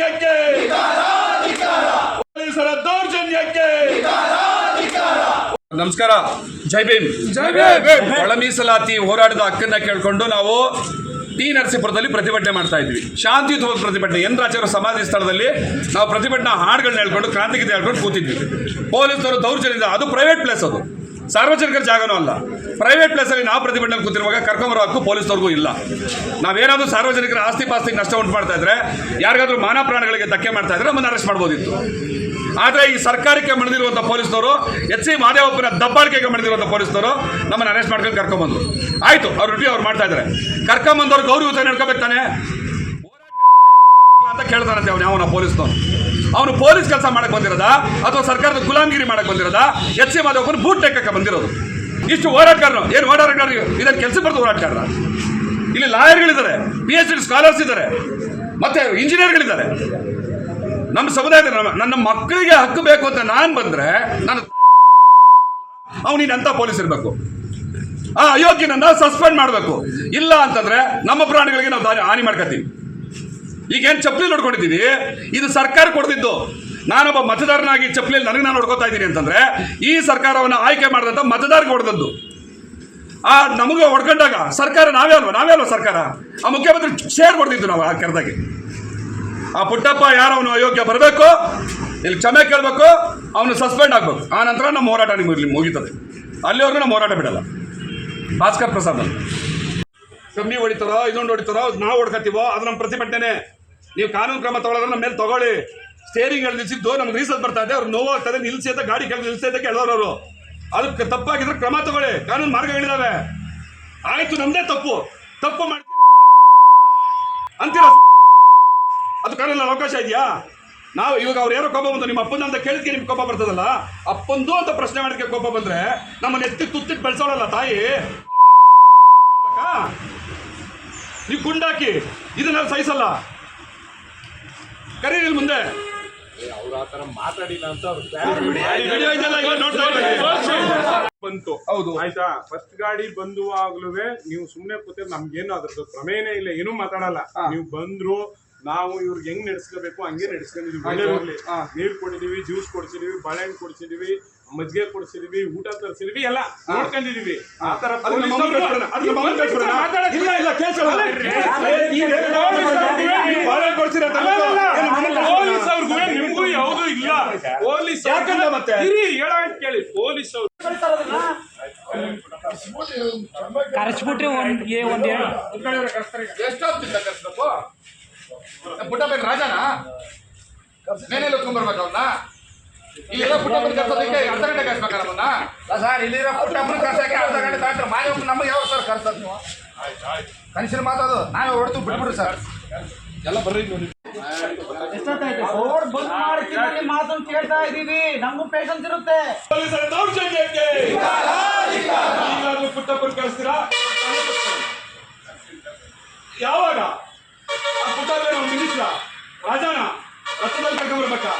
ದೌರ್ಜನ್ಯಕ್ಕೆ ಪೊಲೀಸರ ದೌರ್ಜನ್ಯಕ್ಕೆ ನಮಸ್ಕಾರ. ಜೈ ಭೀಮ್. ಜೈ ಭೀಮ್. ಒಳ ಮೀಸಲಾತಿ ಹೋರಾಡಿದ ಹಕ್ಕನ್ನ ಕೇಳ್ಕೊಂಡು ನಾವು ಟಿ ನರಸೀಪುರದಲ್ಲಿ ಪ್ರತಿಭಟನೆ ಮಾಡ್ತಾ ಇದ್ವಿ. ಶಾಂತಿಯುತವಾದ ಪ್ರತಿಭಟನೆ. ಎನ್ ರಾಜರ ಸಮಾಧಿ ಸ್ಥಳದಲ್ಲಿ ನಾವು ಪ್ರತಿಭಟನಾ ಹಾಡುಗಳನ್ನ ಹೇಳ್ಕೊಂಡು ಕ್ರಾಂತಿಗೀತೆ ಹೇಳ್ಕೊಂಡು ಕೂತಿದ್ವಿ. ಪೊಲೀಸರು ದೌರ್ಜನ್ಯದ ಅದು ಪ್ರೈವೇಟ್ ಪ್ಲೇಸ್ ಅದು. ಸಾರ್ವಜನಿಕರ ಜಾಗನೂ ಅಲ್ಲ. ಪ್ರೈವೇಟ್ ಪ್ಲೇಸಲ್ಲಿ ನಾವು ಪ್ರತಿಭಟನೆ ಕೂತಿರುವಾಗ ಕರ್ಕೊಂಬರೋ ಹಕ್ಕು ಪೊಲೀಸವ್ರಿಗೂ ಇಲ್ಲ. ನಾವೇನಾದರೂ ಸಾರ್ವಜನಿಕರ ಆಸ್ತಿ ಪಾಸ್ತಿಗೆ ನಷ್ಟ ಉಂಟು ಮಾಡ್ತಾ ಇದ್ರೆ, ಯಾರಿಗಾದ್ರೂ ಮಾನ ಪ್ರಾಣಗಳಿಗೆ ಧಕ್ಕೆ ಮಾಡ್ತಾ ಇದ್ರೆ ನಮ್ಮನ್ನು ಅರೆಸ್ಟ್ ಮಾಡ್ಬೋದಿತ್ತು. ಆದರೆ ಈ ಸರ್ಕಾರಕ್ಕೆ ಮಣಿದಿರುವಂಥ ಪೊಲೀಸ್ನವರು, ಎಚ್ ಸಿ ಮಹದೇವಪ್ಪನ ದಬ್ಬಾಳಿಕೆಗೆ ಮಣಿದಿರುವಂಥ ಪೊಲೀಸ್ನವರು ನಮ್ಮನ್ನು ಅರೆಸ್ಟ್ ಮಾಡ್ಕೊಂಡು ಕರ್ಕೊಂಬಂದ್ರು. ಆಯಿತು, ಅವ್ರ ಡ್ಯೂಟಿ ಅವ್ರು ಮಾಡ್ತಾ ಇದ್ದಾರೆ ಕರ್ಕೊಂಬಂದವ್ರು ಗೌರವ ನಡ್ಕೋಬೇಕು ತಾನೆ? ಅಂತ ಕೇಳ್ತಾನಂತೆ ಅವನು ಅವನ ಪೊಲೀಸ್ನವನು ಅವನು ಪೊಲೀಸ್ ಕೆಲಸ ಮಾಡಕ್ಕೆ ಬಂದಿರೋದ? ಅಥವಾ ಸರ್ಕಾರದ ಗುಲಾಮಗಿರಿ ಮಾಡಕ್ ಬಂದಿರೋದ? ಎಚ್ ಸಿ ಮಾಧವಪ್ಪನ ಬೂಟ್ ಟೆಕ್ಕಕ್ಕೆ ಬಂದಿರೋದು. ಇಷ್ಟು ಹೋರಾಟಗಾರರು ಏನು ಹೋರಾಟಗಾರರು? ಇದನ್ನು ಕೆಲಸ ಬರ್ದು ಹೋರಾಟಗಾರರ? ಇಲ್ಲಿ ಲಾಯರ್ಗಳಿದ್ದಾರೆ ಪಿ ಎಚ್ ಡಿ ಸ್ಕಾಲರ್ಸ್ ಇದ್ದಾರೆ, ಮತ್ತೆ ಇಂಜಿನಿಯರ್ಗಳಿದ್ದಾರೆ ನಮ್ಮ ಸಮುದಾಯದ ನನ್ನ ಮಕ್ಕಳಿಗೆ ಹಕ್ಕು ಬೇಕು ಅಂತ ನಾನು ಬಂದ್ರೆ ನಾನು ಅವನಿಗೆ ಅಂತ ಪೊಲೀಸ್ ಇರಬೇಕು? ಆ ಅಯೋಗ್ಯನನ್ನ ಸಸ್ಪೆಂಡ್ ಮಾಡಬೇಕು. ಇಲ್ಲ ಅಂತಂದ್ರೆ ನಮ್ಮ ಪ್ರಾಣಿಗಳಿಗೆ ನಾವು ಹಾನಿ ಮಾಡ್ಕೊತೀವಿ ಈಗ ಏನು ಚಪ್ಪಲಿ ನೋಡ್ಕೊಂಡಿದ್ದೀವಿ ಇದು ಸರ್ಕಾರ ಕೊಡ್ತಿದ್ದು. ನಾನೊಬ್ಬ ಮತದಾರನಾಗಿ ಚಪ್ಪಲಿಯಲ್ಲಿ ನನಗೆ ನಾನು ನೋಡ್ಕೊತಾ ಇದ್ದೀನಿ ಅಂತಂದ್ರೆ, ಈ ಸರ್ಕಾರವನ್ನು ಆಯ್ಕೆ ಮಾಡಿದಂಥ ಮತದಾರಿಗೆ ಹೊಡೆದದ್ದು ಆ, ನಮಗೆ ಹೊಡ್ಕೊಂಡಾಗ ಸರ್ಕಾರ ನಾವೇ ಅಲ್ವಾ? ನಾವೇ ಅಲ್ವಾ ಸರ್ಕಾರ? ಆ ಮುಖ್ಯಮಂತ್ರಿ ಶೇರ್ ಕೊಡ್ತಿದ್ದು ನಾವು ಆ ಕೆರೆದಾಗೆ. ಆ ಪುಟ್ಟಪ್ಪ ಯಾರು ಅವನು ಅಯೋಗ್ಯ ಬರಬೇಕು? ಇಲ್ಲಿ ಕ್ಷಮೆ ಕೇಳಬೇಕು, ಅವನು ಸಸ್ಪೆಂಡ್ ಆಗಬೇಕು. ಆ ನಂತರ ನಮ್ಮ ಹೋರಾಟ ನಿಮಗೆ ಮುಗೀತದೆ. ಅಲ್ಲಿವರೆಗೂ ನಮ್ಮ ಹೋರಾಟ ಬಿಡಲ್ಲ. ಭಾಸ್ಕರ್ ಪ್ರಸಾದ್ ಅಲ್ಲಿ ಕಮ್ಮಿ ಹೊಡಿತಾರೋ ಇದೊಂದು ಹೊಡಿತಾರೋ, ನಾವು ಹೊಡ್ಕತ್ತೀವೋ, ಅದು ನಮ್ಮ ಪ್ರತಿಭಟನೆ. ನೀವು ಕಾನೂನು ಕ್ರಮ ತಗೊಳ್ಳೋದ್ರೆ ನಮ್ಮ ಮೇಲೆ ತಗೊಳ್ಳಿ. ಸ್ಟೇರಿಂಗ್ ನಿಲ್ಸಿದ್ದು ನಮ್ಗೆ ರೀಸಲ್ ಬರ್ತಾ ಇದೆ, ಅವ್ರು ನೋವಾಗ್ತದೆ ನಿಲ್ಸಿ ಅಂತ ಗಾಡಿ ಕೆಳಗೆ ನಿಲ್ಸಿ ಅಂತ ಕೇಳೋರು ಅವರು. ಅದಕ್ಕೆ ತಪ್ಪಾಗಿದ್ರೆ ಕ್ರಮ ತಗೊಳ್ಳಿ, ಕಾನೂನು ಮಾರ್ಗಗಳಿದಾವೆ. ಆಯಿತು, ನಮ್ದೇ ತಪ್ಪು. ತಪ್ಪು ಮಾಡಿ ಅಂತೀರ? ಅದು ಕಾನೂನಲ್ಲಿ ಅವಕಾಶ ಇದೆಯಾ? ನಾವು ಇವಾಗ ಅವ್ರು ಯಾರೋ ಕೋಪ ಬಂತು ನಿಮ್ಮ ಅಪ್ಪನ ಅಂತ ಕೇಳಿದ್ಕೆ ನಿಮ್ಗೆ ಕೋಪ ಬರ್ತದಲ್ಲ? ಅಪ್ಪಂದು ಅಂತ ಪ್ರಶ್ನೆ ಮಾಡಿದ್ಕೆ ಕೋಪ ಬಂದ್ರೆ ನಮ್ಮನ್ನು ಎತ್ತಿ ತುತ್ತಿಟ್ಟು ಬೆಳೆಸೋಳಲ್ಲ ತಾಯಿ? ನೀವು ಗುಂಡಾಕಿ ಇದನ್ನ ಸಹಿಸಲ್ಲ. ಕರೀರಿ ಮುಂದೆ. ಅವ್ರು ಆ ಥರ ಮಾತಾಡಿಲ್ಲ ಅಂತ ಅವ್ರು ವಿಡಿಯೋ ಇದೆಲ್ಲ ಈಗ ಬಂತು. ಹೌದು. ಆಯ್ತಾ? ಫಸ್ಟ್ ಗಾಡಿ ಬಂದುವಾಗ್ಲೂ ನೀವು ಸುಮ್ನೆ ಕೂತಿದ್ರೆ ನಮ್ಗೇನು ಅದ್ರದ್ದು ಪ್ರಮೇಯನೇ ಇಲ್ಲ ಏನೂ ಮಾತಾಡಲ್ಲ. ನೀವು ಬಂದ್ರು ನಾವು ಇವ್ರಿಗೆ ಹೆಂಗ್ ನಡೆಸ್ಕೋಬೇಕು ಹಂಗೆ ನಡೆಸ್ಕೊಂಡಿದೀವಿ. ಒಳ್ಳೆ ಹೋಗ್ಲಿ. ನೀರ್ ಕೊಡಿದೀವಿ ಜ್ಯೂಸ್ ಕೊಡ್ಸಿದೀವಿ ಬಾಳೆಹಣ್ಣು ಕೊಡ್ಸಿದೀವಿ ಮಜ್ಜಿಗೆ ಕೊಡ್ಸಿದೀವಿ ಊಟ ತರಿಸಿದೀವಿ ಎಲ್ಲ ನೋಡ್ಕೊಂಡಿದೀವಿ. ಆ ತರ ಪೊಲೀಸ್ ಯಾಕಂದ್ರೆ ಮತ್ತೆ? ಇರಿ ಹೇಳ ಕೇಳಿ ಪೊಲೀಸ್ ಕರೆಸ್ಬಿಟ್ರಿ ಕರೆಸ್ಬಿಟ್ರೆ ಒಂದ್ ಏ ಪುಟ್ಟಪ್ಪನ ರಾಜನ? ನೇನೆ ಬರ್ಬೇಕು ಅವನ್ನ ಇಲ್ಲಿರೋ ಪುಟ್ಟಪ್ಪನ ಕರ್ಸೋದಕ್ಕೆ ಅರ್ಧ ಗಂಟೆ ಕರ್ಸ್ಬೇಕಲ್ಲ ಅವನ್ನ? ಸರ್ ಇಲ್ಲಿರೋ ಪುಟ್ಟಪ್ಪನ ಕರ್ಸಕ್ಕೆ ಅರ್ಧ ಗಂಟೆ ಮಾಯ ನಮಗೆ ಯಾವ ಸರ್ ಕರ್ಸೋದು ನೀವು? ಕನಿಷ್ಠ ಮಾತಾಡೋದು ನಾವೇ ಹೊಡ್ತು ಬಿಟ್ಬಿಡ್ರಿ ಸರ್. ಎಲ್ಲ ಬರ್ರಿ ನೋಡಿ. ರೋಡ್ ಬಂದ್ ಮಾತನ್ನು ಕೇಳ್ತಾ ಇದೀವಿ ನಮಗೂ ಪೇಷನ್ಸ್ ಇರುತ್ತೆ. ದೌರ್ಜನ್ಯಕ್ಕೆ! ಕಳಿಸ್ತೀರಾ? ಯಾವಾಗ? ಆ ಮಿನಿಸ್ಟ್ರ ರಾಜಾನ ರಥದಲ್ಲಿ ಕರ್ಕೊಂಡ್ಬರ್ಬೇಕಾ